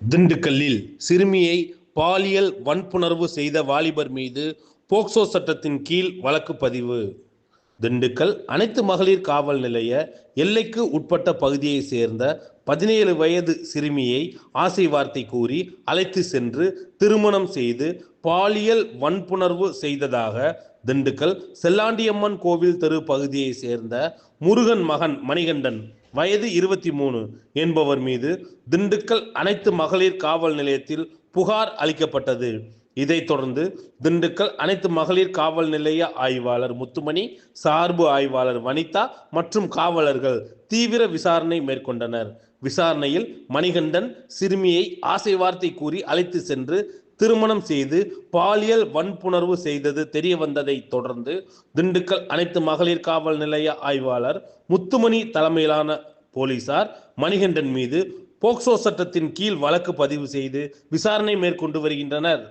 திண்டுக்கல்லில் சிறுமியை பாலியல் வன்புணர்வு செய்த வாலிபர் மீது போக்சோ சட்டத்தின் கீழ் வழக்கு பதிவு. திண்டுக்கல் அனைத்து மகளிர் காவல் நிலைய எல்லைக்கு உட்பட்ட பகுதியைச் சேர்ந்த பதினேழு வயது சிறுமியை ஆசை வார்த்தை கூறி அழைத்து சென்று திருமணம் செய்து பாலியல் வன்புணர்வு செய்ததாக திண்டுக்கல் செல்லாண்டியம்மன் கோவில் தெரு பகுதியைச் சேர்ந்த முருகன் மகன் மணிகண்டன் வயது இருபத்தி மூணு என்பவர் மீது திண்டுக்கல் அனைத்து மகளிர் காவல் நிலையத்தில் புகார் அளிக்கப்பட்டது. இதைத் தொடர்ந்து திண்டுக்கல் அனைத்து மகளிர் காவல் நிலைய ஆய்வாளர் முத்துமணி சார்பு ஆய்வாளர் வனிதா மற்றும் காவலர்கள் தீவிர விசாரணை மேற்கொண்டனர். விசாரணையில் மணிகண்டன் சிறுமியை ஆசை வார்த்தை கூறி அழைத்து சென்று திருமணம் செய்து பாலியல் வன்புணர்வு செய்தது தெரிய வந்ததை தொடர்ந்து திண்டுக்கல் அனைத்து மகளிர் காவல் நிலைய ஆய்வாளர் முத்துமணி தலைமையிலான போலீசார் மணிகண்டன் மீது போக்சோ சட்டத்தின் கீழ் வழக்கு பதிவு செய்து விசாரணை மேற்கொண்டு வருகின்றனர்.